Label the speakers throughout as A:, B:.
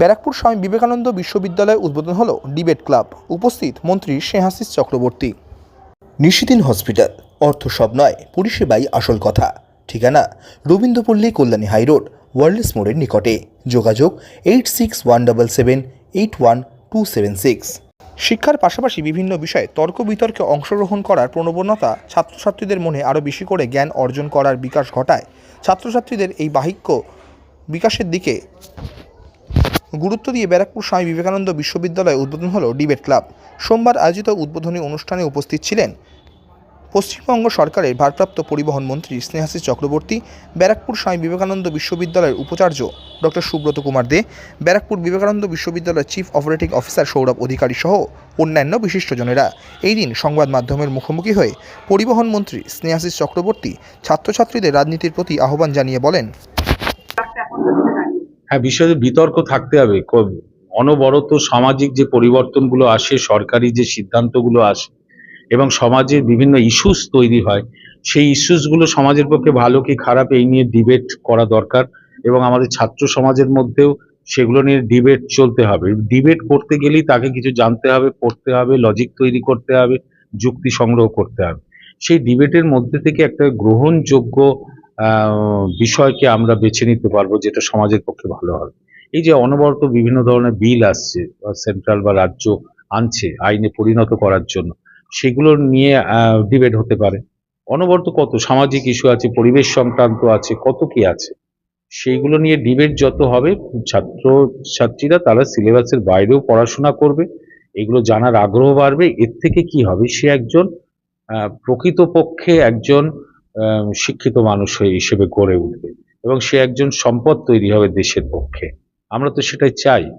A: ব্যারাকপুর স্বামী বিবেকানন্দ বিশ্ববিদ্যালয়ে উদ্বোধন হলো ডিবেট ক্লাব। উপস্থিত মন্ত্রী স্নেহাশিস চক্রবর্তী। নিশিদিন হসপিটাল অর্থ সব নয় পরিষেবাই আসল কথা। ঠিকানা রবীন্দ্রপল্লী কল্যাণী হাইরোড ওয়ার্ল্ডস মোড়ের নিকটে। যোগাযোগ eight six one double seven eight one two seven six. শিক্ষার পাশাপাশি বিভিন্ন বিষয়ে তর্ক বিতর্কে অংশগ্রহণ করার প্রবণতা ছাত্রছাত্রীদের মনে আরও বেশি করে জ্ঞান অর্জন করার বিকাশ ঘটায়। ছাত্রছাত্রীদের এই বাহিক্য বিকাশের দিকে গুরুত্ব দিয়ে ব্যারাকপুর স্বামী বিবেকানন্দ বিশ্ববিদ্যালয়ে উদ্বোধন হলো ডিবেট ক্লাব। সোমবার আয়োজিত উদ্বোধনী অনুষ্ঠানে উপস্থিত ছিলেন পশ্চিমবঙ্গ সরকারের ভারপ্রাপ্ত পরিবহন মন্ত্রী স্নেহাশিস চক্রবর্তী, ব্যারাকপুর স্বামী বিবেকানন্দ বিশ্ববিদ্যালয়ের উপাচার্য ডক্টর সুব্রত কুমার দে, ব্যারাকপুর বিবেকানন্দ বিশ্ববিদ্যালয়ের chief operating officer Sourav Adhikari সহ অন্যান্য বিশিষ্টজনেরা। এই দিন সংবাদ মাধ্যমের মুখোমুখি হয়ে পরিবহন মন্ত্রী স্নেহাশিস চক্রবর্তী ছাত্রছাত্রীদের রাজনীতির প্রতি আহ্বান জানিয়ে বলেন
B: হ্যাঁ বিষয়ে বিতর্ক থাকতে হবে। অনবরত সামাজিক যে পরিবর্তনগুলো আসে, সরকারি যে সিদ্ধান্তগুলো আসে এবং সমাজের বিভিন্ন ইস্যুস তৈরি হয়, সেই ইস্যুসগুলো সমাজের পক্ষে ভালো কি খারাপ এই নিয়ে ডিবেট করা দরকার এবং আমাদের ছাত্র সমাজের মধ্যেও সেগুলো নিয়ে ডিবেট চলতে হবে। ডিবেট করতে গেলেই তাকে কিছু জানতে হবে, পড়তে হবে লজিক তৈরি করতে হবে, যুক্তি সংগ্রহ করতে হবে। সেই ডিবেটের মধ্যে থেকে একটা গ্রহণযোগ্য বিষয়কে আমরা বেছে নিতে পারব যেটা সমাজের পক্ষে ভালো হবে। এই যে অনবরত বিভিন্ন ধরনের বিল আসছে সেন্ট্রাল বা রাজ্য আনছে আইনে পরিণত করার জন্য, সেগুলো নিয়ে ডিবেট হতে পারে। অনবরত কত সামাজিক ইস্যু আছে, পরিবেশ সংক্রান্ত আছে, কত কি আছে সেইগুলো নিয়ে ডিবেট যত হবে, ছাত্র ছাত্রীরা তারা সিলেবাসের বাইরেও পড়াশোনা করবে, এগুলো জানার আগ্রহ বাড়বে, এর থেকে কি হবে, সে একজন প্রকৃতপক্ষে একজন শিক্ষিত মানুষ হয়ে হিসেবে গড়ে উঠবে এবং সে একজন সম্পদ তৈরি হবে দেশের পক্ষে। আমরা তো সেটাই চাই।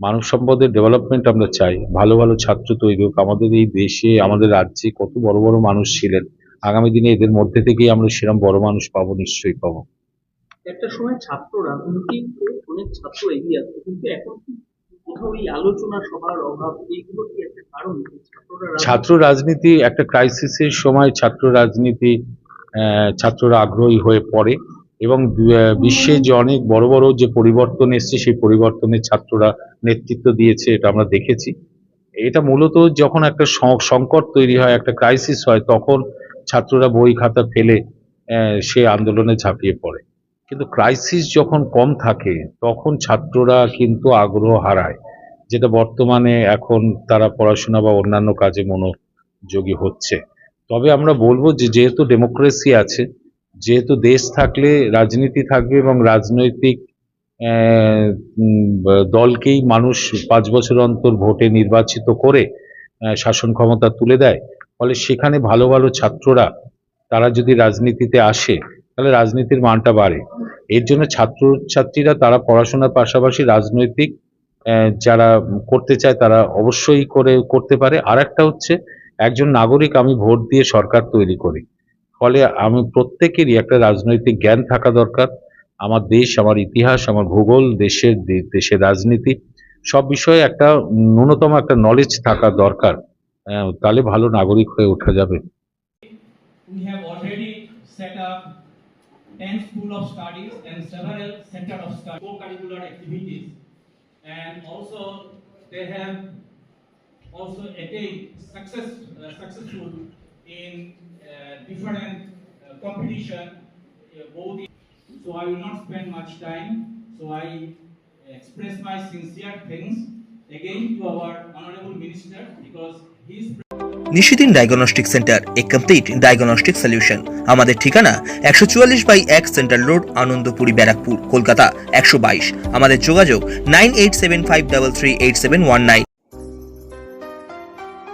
B: মানব সম্পদের ডেভেলপমেন্ট আমরা চাই। ভালো ভালো ছাত্র তৈরি হোক। আমাদের এই দেশে আমাদের রাজ্যে কত বড় বড় মানুষ ছিলেন। আগামী দিনে এদের মধ্যে থেকেই আমরা সেরকম বড় মানুষ পাবো নিশ্চয়ই পাবো।
C: একটা সময় ছাত্র রাজনীতিতে অনেক ছাত্র এগিয়ে আসতো কিন্তু এখন কোথাও এই আলোচনা সভার অভাব এইগুলো কি একটা কারণ? রাজনীতি-
B: ছাত্র রাজনীতি একটা ক্রাইসিসের সময় ছাত্র রাজনীতি ছাত্ররা আগ্রহী হয়ে পড়ে এবং বিশ্বে যে অনেক বড় বড় যে পরিবর্তন এসছে, সেই পরিবর্তনে ছাত্ররা নেতৃত্ব দিয়েছে, এটা আমরা দেখেছি। এটা মূলত যখন একটা সংকট তৈরি হয়, একটা ক্রাইসিস হয়, তখন ছাত্ররা বই খাতা ফেলে সে আন্দোলনে ঝাঁপিয়ে পড়ে। কিন্তু ক্রাইসিস যখন কম থাকে, তখন ছাত্ররা কিন্তু আগ্রহ হারায়, যেটা বর্তমানে এখন তারা পড়াশোনা বা অন্যান্য কাজে মনোযোগী হচ্ছে। তবে আমরা বলব যে যেহেতু ডেমোক্রেসি আছে, যেহেতু দেশ থাকলে রাজনীতি থাকবে এবং রাজনৈতিক দলকেই মানুষ পাঁচ বছর অন্তর ভোটে নির্বাচিত করে শাসন ক্ষমতা তুলে দেয়, ফলে সেখানে ভালো ভালো ছাত্ররা, তারা যদি রাজনীতিতে আসে, তাহলে রাজনীতির মানটা বাড়ে। এর জন্য ছাত্র ছাত্রীরা তারা পড়াশোনার পাশাপাশি রাজনৈতিক যারা করতে চায় তারা অবশ্যই করে, করতে পারে। আর একটা হচ্ছে একজন নাগরিক আমি ভোট দিয়ে সরকার তৈরি করি। ফলে আমি প্রত্যেকেরই একটা রাজনৈতিক জ্ঞান থাকা দরকার। আমার দেশ আমার ইতিহাস আমার ভূগোল দেশের দেশের রাজনীতি সব বিষয়ে একটা ন্যূনতম একটা নলেজ থাকা দরকার। তাহলে ভালো নাগরিক হয়ে ওঠা যাবে।
D: We have already set up 10 school of studies and several center of study, co-curricular activities. And also, they have also attained success, uh, successful in uh, different uh, competition, uh, both. in- So I will not spend much time, so I express my sincere thanks again to our honorable minister because his
A: Nishidin diagnostic centre a complete diagnostic solution আমাদের ঠিকানা একশো চুয়াল্লিশ by এক central road Anandapuri Barrackpore Kolkata একশো বাইশ আমাদের যোগাযোগ nine eight seven five double three eight seven one nine